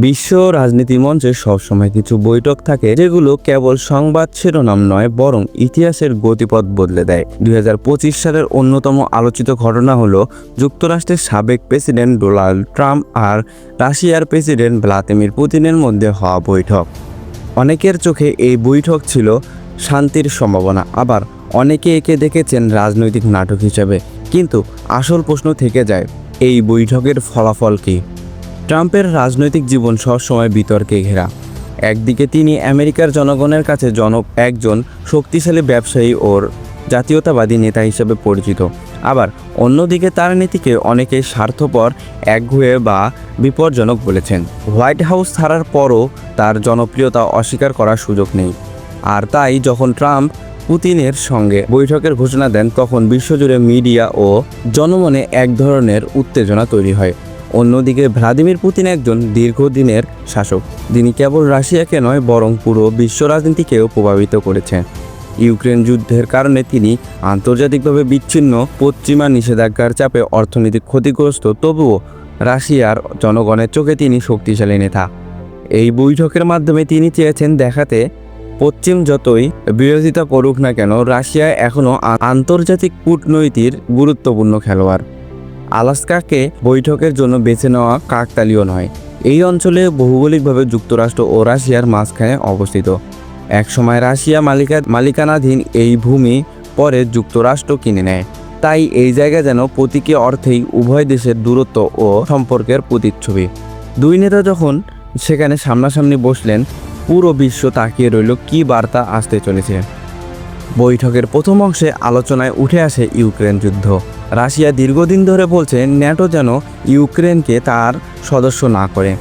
বিশ্ব রাজনীতি মঞ্চে সবসময় কিছু বৈঠক থাকে, যেগুলো কেবল সংবাদ শিরোনাম নয়, বরং ইতিহাসের গতিপথ বদলে দেয়। দুই হাজার পঁচিশ সালের অন্যতম আলোচিত ঘটনা হলো যুক্তরাষ্ট্রের সাবেক প্রেসিডেন্ট ডোনাল্ড ট্রাম্প আর রাশিয়ার প্রেসিডেন্ট ভ্লাদিমির পুতিনের মধ্যে হওয়া বৈঠক। অনেকের চোখে এই বৈঠক ছিল শান্তির সম্ভাবনা, আবার অনেকে একে দেখেছেন রাজনৈতিক নাটক হিসেবে। কিন্তু আসল প্রশ্ন থেকে যায়, এই বৈঠকের ফলাফল কী? ট্রাম্পের রাজনৈতিক জীবন সবসময় বিতর্কে ঘেরা। একদিকে তিনি আমেরিকার জনগণের কাছে জনক একজন শক্তিশালী ব্যবসায়ী ওর জাতীয়তাবাদী নেতা হিসেবে পরিচিত। আবার অন্যদিকে তার নীতিকে অনেকে স্বার্থপর, একঘুয়ে বা বিপজ্জনক বলেছেন। হোয়াইট হাউস ছাড়ার পরও তার জনপ্রিয়তা অস্বীকার করার সুযোগ নেই। আর তাই যখন ট্রাম্প পুতিনের সঙ্গে বৈঠকের ঘোষণা দেন, তখন বিশ্বজুড়ে মিডিয়া ও জনমনে এক ধরনের উত্তেজনা তৈরি হয়। অন্যদিকে ভ্লাদিমির পুতিন একজন দীর্ঘদিনের শাসক। যিনি কেবল রাশিয়াকে নয়, বরং পুরো বিশ্ব রাজনীতিকেও প্রভাবিত করেছেন ইউক্রেন যুদ্ধের কারণে তিনি আন্তর্জাতিকভাবে বিচ্ছিন্ন, পশ্চিমা নিষেধাজ্ঞার চাপে অর্থনৈতিক ক্ষতিগ্রস্ত, তবুও রাশিয়ার জনগণের চোখে তিনি শক্তিশালী নেতা। এই বৈঠকের মাধ্যমে তিনি চেয়েছেন দেখাতে, পশ্চিম যতই বিরোধিতা করুক না কেন, রাশিয়া এখনও আন্তর্জাতিক কূটনৈতিক গুরুত্বপূর্ণ খেলোয়াড়। আলাস্কাকে বৈঠকের জন্য বেছে নেওয়া কাকতালীয় নয়। এই অঞ্চলে ভৌগোলিকভাবে যুক্তরাষ্ট্র ও রাশিয়ার মাঝখানে অবস্থিত। একসময় রাশিয়া মালিকা মালিকানাধীন এই ভূমি পরে যুক্তরাষ্ট্র কিনে নেয়। তাই এই জায়গা যেন প্রতীকী অর্থেই উভয় দেশের দূরত্ব ও সম্পর্কের প্রতিচ্ছবি। দুই নেতা যখন সেখানে সামনাসামনি বসলেন, পুরো বিশ্ব তাকিয়ে রইল, কী বার্তা আসতে চলেছে। বৈঠকের প্রথম অংশে আলোচনায় উঠে আসে ইউক্রেন যুদ্ধ। রাশিয়া দীর্ঘদিন ধরে বলছে ন্যাটো যেন ইউক্রেনকে তার সদস্য না করে।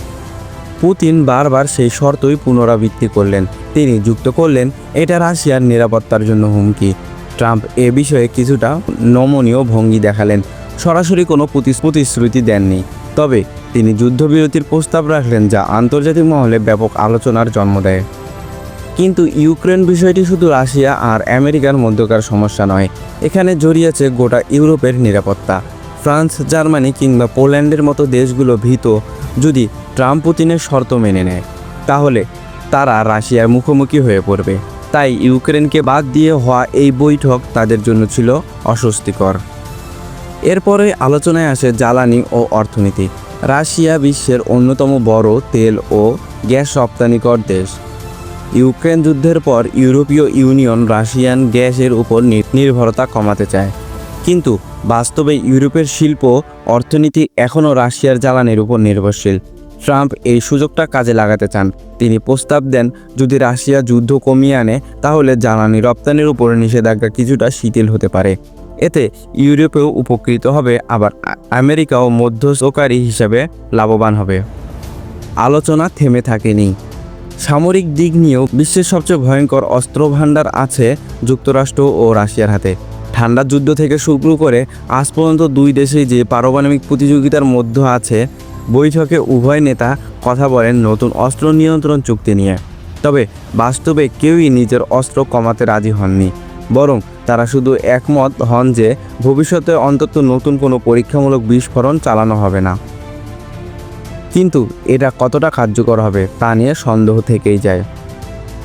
পুতিন বারবার সেই শর্তই পুনরাবৃত্তি করলেন। তিনি যুক্ত করলেন, এটা রাশিয়ার নিরাপত্তার জন্য হুমকি। ট্রাম্প এ বিষয়ে কিছুটা নমনীয় ভঙ্গি দেখালেন। সরাসরি কোনো প্রতিশ- প্রতিশ্রুতি দেননি। তবে তিনি যুদ্ধবিরতির প্রস্তাব রাখলেন যা আন্তর্জাতিক মহলে ব্যাপক আলোচনার জন্ম দেয়। কিন্তু ইউক্রেন বিষয়টি শুধু রাশিয়া আর আমেরিকার মধ্যকার সমস্যা নয়। এখানে জড়িয়েছে গোটা ইউরোপের নিরাপত্তা। ফ্রান্স, জার্মানি কিংবা পোল্যান্ডের মতো দেশগুলো ভীত যদি ট্রাম্প পুতিনের শর্ত মেনে নেয়, তাহলে তারা রাশিয়ার মুখোমুখি হয়ে পড়বে। তাই ইউক্রেনকে বাদ দিয়ে হওয়া এই বৈঠক তাদের জন্য ছিল অস্বস্তিকর। এরপরে আলোচনায় আসে জ্বালানি ও অর্থনীতি। রাশিয়া বিশ্বের অন্যতম বড় তেল ও গ্যাস রপ্তানিকর দেশ। ইউক্রেন যুদ্ধের পর ইউরোপীয় ইউনিয়ন রাশিয়ান গ্যাসের উপর নির্ভরতা কমাতে চায়। কিন্তু বাস্তবে ইউরোপের শিল্প, অর্থনীতি এখনও রাশিয়ার জ্বালানির উপর নির্ভরশীল। ট্রাম্প এই সুযোগটা কাজে লাগাতে চান। তিনি প্রস্তাব দেন, যদি রাশিয়া যুদ্ধ কমিয়ে আনে, তাহলে জ্বালানি রপ্তানির উপর নিষেধাজ্ঞা কিছুটা শিথিল হতে পারে। এতে ইউরোপেও উপকৃত হবে, আবার আমেরিকাও মধ্যস্থকারী হিসাবে লাভবান হবে। আলোচনা থেমে থাকেনি। সামরিক দিক নিয়েও বিশ্বের সবচেয়ে ভয়ঙ্কর অস্ত্র ভাণ্ডার আছে যুক্তরাষ্ট্র ও রাশিয়ার হাতে। ঠান্ডা যুদ্ধ থেকে শুরু করে আজ পর্যন্ত দুই দেশেই যে পারমাণবিক প্রতিযোগিতার মধ্যে আছে, বৈঠকে উভয় নেতা কথা বলেন নতুন অস্ত্র নিয়ন্ত্রণ চুক্তি নিয়ে। তবে বাস্তবে কেউই নিজের অস্ত্র কমাতে রাজি হননি, বরং তারা শুধু একমত হন যে ভবিষ্যতে অন্তত নতুন কোনো পরীক্ষামূলক বিস্ফোরণ চালানো হবে না। কিন্তু এটা কতটা কার্যকর হবে তা নিয়ে সন্দেহ থেকেই যায়।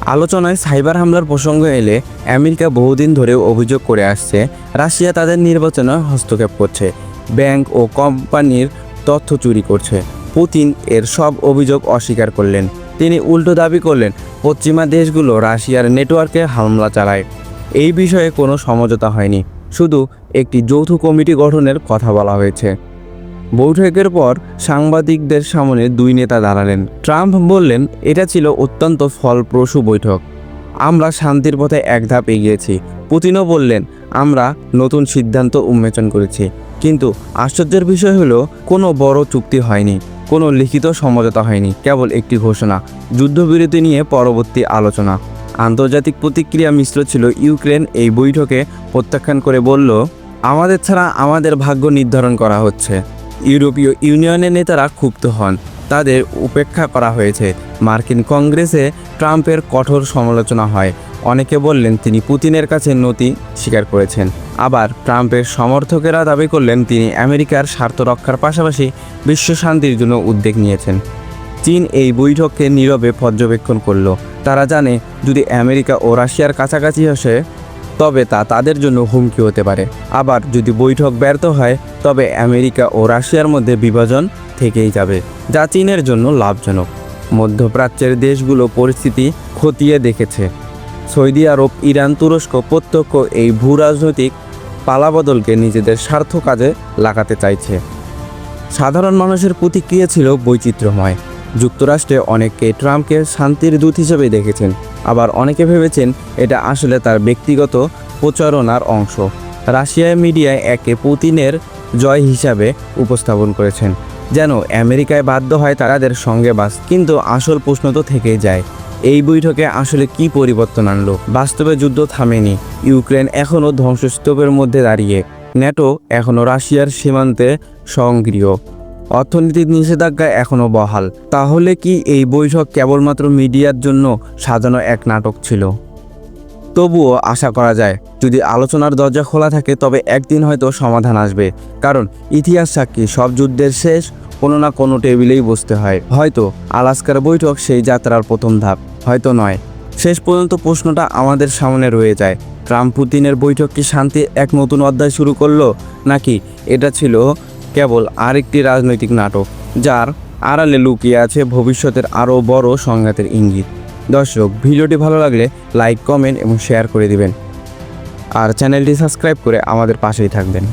আলোচনায় সাইবার হামলার প্রসঙ্গ এলে আমেরিকা বহুদিন ধরেও অভিযোগ করে আসছে, রাশিয়া তাদের নির্বাচনে হস্তক্ষেপ করছে, ব্যাংক ও কোম্পানির তথ্য চুরি করছে। পুতিন এর সব অভিযোগ অস্বীকার করলেন। তিনি উল্টো দাবি করলেন, পশ্চিমা দেশগুলো রাশিয়ার নেটওয়ার্কে হামলা চালায়। এই বিষয়ে কোনো সমঝোতা হয়নি। শুধু একটি যৌথ কমিটি গঠনের কথা বলা হয়েছে। বৈঠকের পর সাংবাদিকদের সামনে দুই নেতা দাঁড়ালেন। ট্রাম্প বললেন, এটা ছিল অত্যন্ত ফলপ্রসূ বৈঠক। আমরা শান্তির পথে এক ধাপ এগিয়েছি। পুতিনও বললেন, আমরা নতুন সিদ্ধান্ত উন্মোচন করেছি। কিন্তু আশ্চর্যের বিষয় হলো, কোনো বড় চুক্তি হয়নি, কোনো লিখিত সমঝোতা হয়নি, কেবল একটি ঘোষণা, যুদ্ধবিরতি নিয়ে পরবর্তী আলোচনা। আন্তর্জাতিক প্রতিক্রিয়া মিশ্র ছিল ইউক্রেন এই বৈঠকে প্রত্যাখ্যান করে বলল, আমাদের ছাড়া আমাদের ভাগ্য নির্ধারণ করা হচ্ছে। ইউরোপীয় ইউনিয়নের নেতারা ক্ষুব্ধ হন। তাদের উপেক্ষা করা হয়েছে। মার্কিন কংগ্রেসে ট্রাম্পের কঠোর সমালোচনা হয়। অনেকে বললেন তিনি পুতিনের কাছে নতি স্বীকার করেছেন। আবার ট্রাম্পের সমর্থকেরা দাবি করলেন তিনি আমেরিকার স্বার্থ রক্ষার পাশাপাশি বিশ্ব শান্তির জন্য উদ্যোগ নিয়েছেন। চীন এই বৈঠককে নীরবে পর্যবেক্ষণ করল। তারা জানে, যদি আমেরিকা ও রাশিয়ার কাছাকাছি আসে তবে তা তাদের জন্য হুমকি হতে পারে। আবার যদি বৈঠক ব্যর্থ হয়, তবে আমেরিকা ও রাশিয়ার মধ্যে বিভাজন থেকেই যাবে, যা চীনের জন্য লাভজনক। মধ্যপ্রাচ্যের দেশগুলো পরিস্থিতি খতিয়ে দেখেছে। সৌদি আরব, ইরান, তুরস্ক প্রত্যক্ষ এই ভূ রাজনৈতিক পালাবদলকে নিজেদের স্বার্থ কাজে লাগাতে চাইছে। সাধারণ মানুষের প্রতিক্রিয়া ছিল বৈচিত্র্যময়। যুক্তরাষ্ট্রে অনেকে ট্রাম্পকে শান্তির দূত হিসেবে দেখেছেন। আবার অনেকে ভেবেছেন এটা আসলে তার ব্যক্তিগত প্রচারণার অংশ। রাশিয়ার মিডিয়ায় একে পুতিনের জয় হিসাবে উপস্থাপন করেছেন। যেন আমেরিকায় বাধ্য হয় তাদের সঙ্গে বাস, কিন্তু আসল প্রশ্ন তো থেকেই যায়, এই বৈঠকে আসলে কি পরিবর্তন আনলো? বাস্তবে যুদ্ধ থামেনি, ইউক্রেন এখনও ধ্বংসস্তূপের মধ্যে দাঁড়িয়ে, ন্যাটো এখনও রাশিয়ার সীমান্তে সক্রিয়। অর্থনৈতিক নিষেধাজ্ঞা এখনও বহাল। তাহলে কি এই বৈঠক কেবলমাত্র মিডিয়ার জন্য সাজানো এক নাটক ছিল? তবুও আশা করা যায়, যদি আলোচনার দরজা খোলা থাকে, তবে একদিন হয়তো সমাধান আসবে। কারণ ইতিহাস সাক্ষী, সব যুদ্ধের শেষ, কোনো না কোনো টেবিলেই বসতে হয়। হয়তো আলাস্কার বৈঠক সেই যাত্রার প্রথম ধাপ, হয়তো নয়। শেষ পর্যন্ত প্রশ্নটা আমাদের সামনে রয়ে যায় ট্রাম্প পুতিনের বৈঠক কি শান্তির এক নতুন অধ্যায় শুরু করল, নাকি এটা ছিল কেবল আরেকটি রাজনৈতিক নাটক, যার আড়ালে লুকিয়ে আছে ভবিষ্যতের আরও বড় সংঘাতের ইঙ্গিত। দর্শক, ভিডিওটি ভালো লাগলে লাইক, কমেন্ট এবং শেয়ার করে দিবেন। আর চ্যানেলটি সাবস্ক্রাইব করে আমাদের পাশেই থাকবেন।